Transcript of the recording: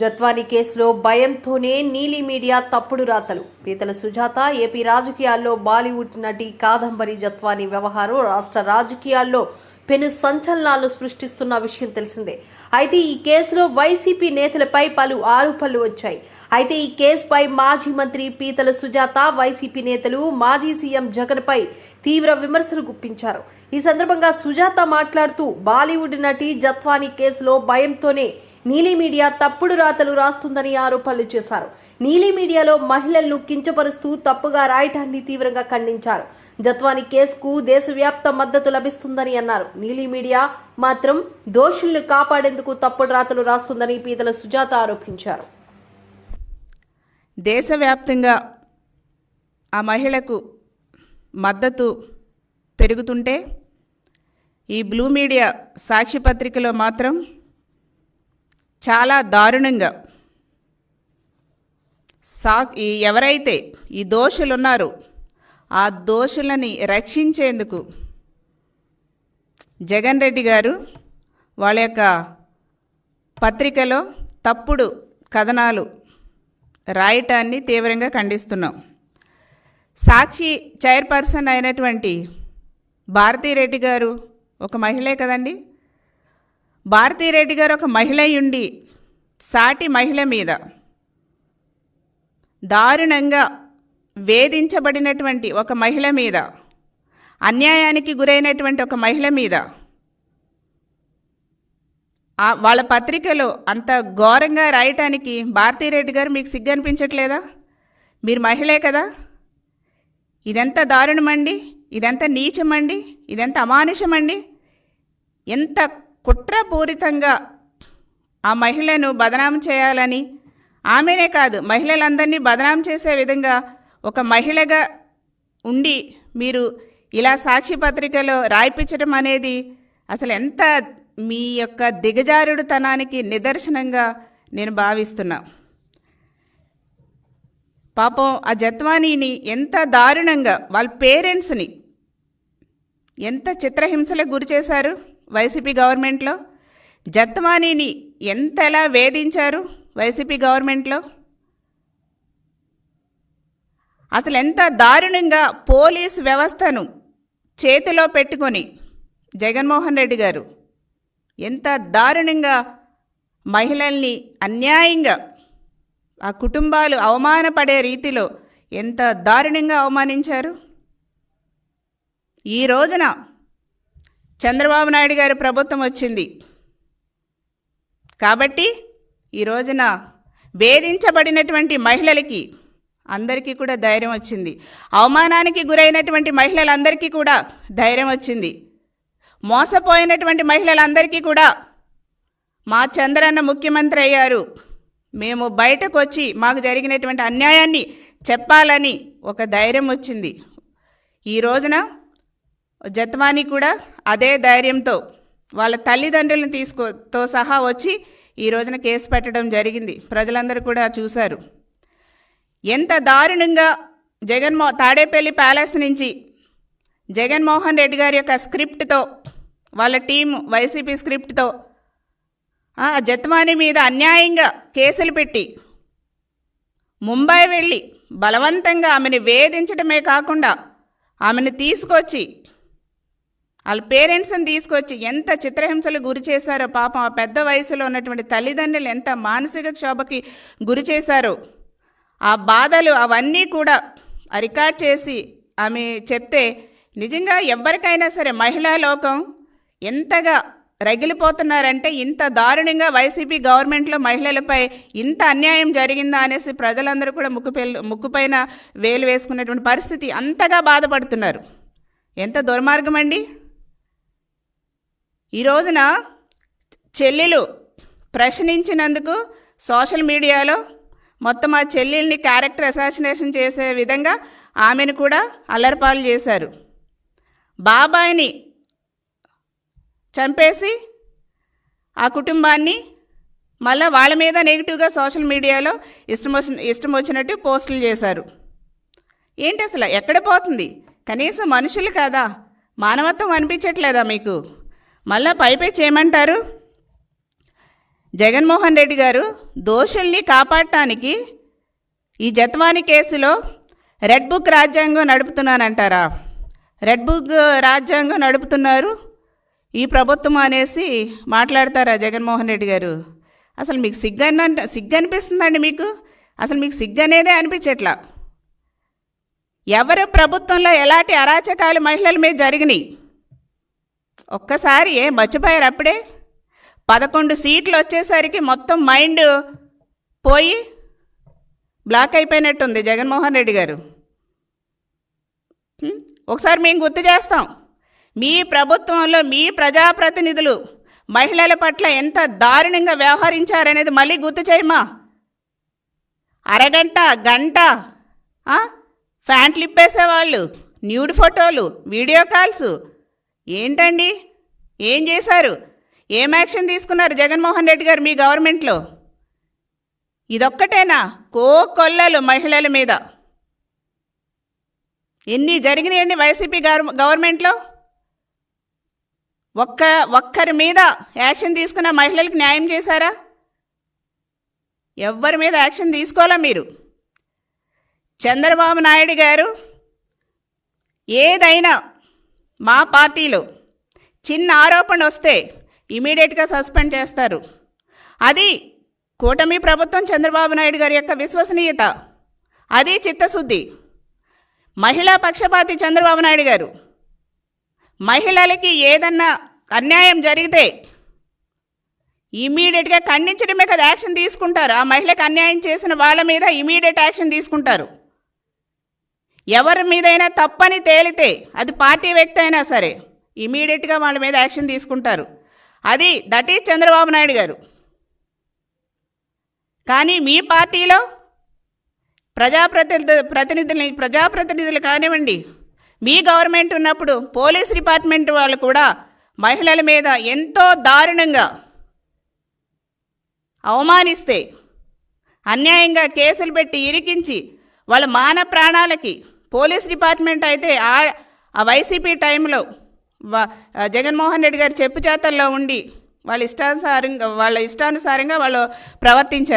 జత్వాని కేసులో భయంతోనే నీలి మీడియా తప్పుడు రాతలు. పీతల సుజాత ఏపీ రాజకీయాల్లో బాలీవుడ్ నటి కాదంబరి జత్వాని వ్యవహారం రాష్ట్ర రాజకీయాల్లో పెను సంచలనాలు సృష్టిస్తున్న విషయం తెలిసిందే. అయితే ఈ కేసులో వైసీపీ నేతలపై పలు ఆరోపణలు వచ్చాయి. అయితే ఈ కేసుపై మాజీ మంత్రి పీతల సుజాత వైసీపీ నేతలు మాజీ సీఎం జగన్పై తీవ్ర విమర్శలు గుప్పించారు. ఈ సందర్భంగా సుజాత మాట్లాడుతూ బాలీవుడ్ నటి జత్వాని కేసులో భయంతోనే నీలి మీడియా తప్పుడు రాతలు రాస్తుందని ఆరోపణలు చేశారు. నీలి మీడియాలో మహిళలను కించపరుస్తూ తప్పుగా రాయటాన్ని తీవ్రంగా ఖండించారు. జత్వాని కేసుకు దేశవ్యాప్త మద్దతు లభిస్తుందని అన్నారు. నీలి మీడియా మాత్రం దోషుల్ని కాపాడేందుకు తప్పుడు రాతలు రాస్తుందని పీతల సుజాత ఆరోపించారు. దేశవ్యాప్తంగా ఆ మహిళకు మద్దతు పెరుగుతుంటే ఈ బ్లూ మీడియా సాక్షి పత్రికలో మాత్రం చాలా దారుణంగా. సా ఈ ఎవరైతే ఈ దోషులు ఉన్నారో ఆ దోషులని రక్షించేందుకు జగన్ రెడ్డి గారు వాళ్ళ యొక్క పత్రికలో తప్పుడు కథనాలు రాయటాన్ని తీవ్రంగా ఖండిస్తున్నాం. సాక్షి చైర్పర్సన్ అయినటువంటి భారతీరెడ్డి గారు ఒక మహిళే కదండి? భారతీరెడ్డి గారు ఒక మహిళ ఉండి సాటి మహిళ మీద దారుణంగా వేధించబడినటువంటి ఒక మహిళ మీద అన్యాయానికి గురైనటువంటి ఒక మహిళ మీద వాళ్ళ పత్రికలో అంత ఘోరంగా రాయటానికి భారతీరెడ్డి గారు మీకు సిగ్గు అనిపించట్లేదా మీరు మహిళే కదా? ఇదెంత దారుణమండి? ఇదెంత నీచమండి? ఇదెంత అమానుషమండి? ఎంత కుట్రపూరితంగా ఆ మహిళను బదనాం చేయాలని ఆమెనే కాదు మహిళలందరినీ బదనాం చేసే విధంగా ఒక మహిళగా ఉండి మీరు ఇలా సాక్షి పత్రికలో రాయిపించడం అనేది అసలు ఎంత మీ యొక్క దిగజారుడుతనానికి నిదర్శనంగా నేను భావిస్తున్నా. పాపం ఆ జత్వానీని ఎంత దారుణంగా వాళ్ళ పేరెంట్స్ని ఎంత చిత్రహింసలకు గురి చేశారు. వైసీపీ గవర్నమెంట్లో? జత్వానీని ఎంతలా వేధించారు వైసీపీ గవర్నమెంట్లో? అసలు ఎంత దారుణంగా పోలీస్ వ్యవస్థను చేతిలో పెట్టుకొని జగన్మోహన్ రెడ్డి గారు ఎంత దారుణంగా మహిళల్ని అన్యాయంగా ఆ కుటుంబాలు అవమానపడే రీతిలో ఎంత దారుణంగా అవమానించారు? ఈ రోజున చంద్రబాబు నాయుడు గారి ప్రభుత్వం వచ్చింది. కాబట్టి ఈ రోజున వేధించబడినటువంటి మహిళలకి అందరికీ కూడా ధైర్యం వచ్చింది. అవమానానికి గురైనటువంటి మహిళలందరికీ కూడా ధైర్యం వచ్చింది. మోసపోయినటువంటి మహిళలందరికీ కూడా మా చంద్రన్న ముఖ్యమంత్రి అయ్యారు. మేము బయటకు వచ్చి మాకు జరిగినటువంటి అన్యాయాన్ని చెప్పాలని ఒక ధైర్యం వచ్చింది. ఈ రోజున జత్వాని కూడా అదే ధైర్యంతో వాళ్ళ తల్లిదండ్రులను తీసుకోతో సహా వచ్చి ఈ రోజున కేసు పెట్టడం జరిగింది. ప్రజలందరూ కూడా చూశారు. ఎంత దారుణంగా జగన్మో తాడేపల్లి ప్యాలెస్ నుంచి జగన్మోహన్ రెడ్డి గారి యొక్క స్క్రిప్ట్తో వాళ్ళ టీం వైసీపీ స్క్రిప్ట్తో ఆ జత్వాని మీద అన్యాయంగా కేసులు పెట్టి ముంబై వెళ్ళి బలవంతంగా ఆమెను వేధించడమే కాకుండా ఆమెను తీసుకొచ్చి వాళ్ళ పేరెంట్స్ని తీసుకొచ్చి ఎంత చిత్రహింసలు గురి చేశారో పాపం ఆ పెద్ద వయసులో ఉన్నటువంటి తల్లిదండ్రులు ఎంత మానసిక క్షోభకి గురి చేశారో ఆ బాధలు అవన్నీ కూడా రికార్డ్ చేసి ఆమె చెప్తే నిజంగా ఎవరికైనా సరే మహిళా లోకం ఎంతగా రగిలిపోతున్నారంటే ఇంత దారుణంగా వైసీపీ గవర్నమెంట్లో మహిళలపై ఇంత అన్యాయం జరిగిందా అనేసి ప్రజలందరూ కూడా ముక్కు ముక్కుపైన వేలు వేసుకున్నటువంటి పరిస్థితి అంతగా బాధపడుతున్నారు. ఎంత దుర్మార్గం అండి ఈ రోజున చెల్లెలు ప్రశ్నించినందుకు సోషల్ మీడియాలో మొత్తం ఆ చెల్లెల్ని క్యారెక్టర్ అసాసినేషన్ చేసే విధంగా ఆమెను కూడా అల్లరిపాలు చేశారు. బాబాయిని చంపేసి ఆ కుటుంబాన్ని మళ్ళీ వాళ్ళ మీద నెగిటివ్గా సోషల్ మీడియాలో ఇష్టం వచ్చిన ఇష్టం వచ్చినట్టు పోస్టులు చేశారు. ఏంటి అసలు ఎక్కడ పోతుంది? కనీసం మనుషులు కదా. మానవత్వం అనిపించట్లేదా మీకు? మళ్ళా పైపై చేయమంటారు? జగన్మోహన్ రెడ్డి గారు దోషుల్ని కాపాడటానికి ఈ జత్వాని కేసులో రెడ్ బుక్ రాజ్యాంగం నడుపుతున్నానంటారా? రెడ్ బుక్ రాజ్యాంగం నడుపుతున్నారు. ఈ ప్రభుత్వం అనేసి మాట్లాడతారా జగన్మోహన్ రెడ్డి గారు? అసలు మీకు సిగ్గన్న సిగ్గు అనిపిస్తుందండి మీకు? అసలు మీకు సిగ్గు అనేదే అనిపించట్లా? ఎవరు ప్రభుత్వంలో ఎలాంటి అరాచకాలు మహిళల మీద జరిగినాయి? ఒక్కసారి ఏం మర్చిపోయారు అప్పుడే? పదకొండు సీట్లు వచ్చేసరికి మొత్తం మైండ్ పోయి బ్లాక్ అయిపోయినట్టుంది జగన్మోహన్ రెడ్డి గారు. ఒకసారి మేము గుర్తు చేస్తాం. మీ ప్రభుత్వంలో మీ ప్రజాప్రతినిధులు మహిళల పట్ల ఎంత దారుణంగా వ్యవహరించారనేది మళ్ళీ గుర్తు చేయమా అరగంట గంట ఫ్యాంట్లు ఇప్పేసేవాళ్ళు న్యూడ్ ఫోటోలు వీడియో కాల్స్ ఏంటండి? ఏం చేశారు? ఏం యాక్షన్ తీసుకున్నారు జగన్మోహన్ రెడ్డి గారు మీ గవర్నమెంట్లో? ఇదొక్కటేనా? కో కొల్లలు మహిళల మీద. ఎన్ని జరిగినాయండి వైసీపీ గవర్నమెంట్లో? ఒక్క ఒక్కరి మీద యాక్షన్ తీసుకున్న మహిళలకు న్యాయం చేశారా? ఎవ్వరి మీద యాక్షన్ తీసుకోవాలా మీరు? చంద్రబాబు నాయుడు గారు ఏదైనా మా పార్టీలో చిన్న ఆరోపణ వస్తే ఇమీడియట్గా సస్పెండ్ చేస్తారు. అది కూటమి ప్రభుత్వం చంద్రబాబు నాయుడు గారి యొక్క విశ్వసనీయత. అది చిత్తశుద్ధి. మహిళా పక్షపాతి చంద్రబాబు నాయుడు గారు. మహిళలకి ఏదన్నా అన్యాయం జరిగితే ఇమీడియట్గా ఖండించడమే కదా యాక్షన్ తీసుకుంటారు. ఆ మహిళకు అన్యాయం చేసిన వాళ్ళ మీద ఇమీడియట్ యాక్షన్ తీసుకుంటారు. ఎవరి మీదైనా తప్పని తేలితే అది పార్టీ వ్యక్తి అయినా సరే ఇమీడియట్గా వాళ్ళ మీద యాక్షన్ తీసుకుంటారు. అది దట్ ఈజ్ చంద్రబాబు నాయుడు గారు. కానీ మీ పార్టీలో ప్రజాప్రతినిధి ప్రతినిధులు ప్రజాప్రతినిధులు కానివ్వండి మీ గవర్నమెంట్ ఉన్నప్పుడు పోలీస్ డిపార్ట్మెంట్ వాళ్ళు కూడా మహిళల మీద ఎంతో దారుణంగా అవమానిస్తే అన్యాయంగా కేసులు పెట్టి ఇరికించి వాళ్ళ మాన ప్రాణాలకి పోలీస్ డిపార్ట్మెంట్ అయితే ఆ వైసీపీ టైంలో జగన్మోహన్ రెడ్డి గారి చెప్పు చేతల్లో ఉండి వాళ్ళ ఇష్టానుసారంగా వాళ్ళ ఇష్టానుసారంగా వాళ్ళు ప్రవర్తించారు.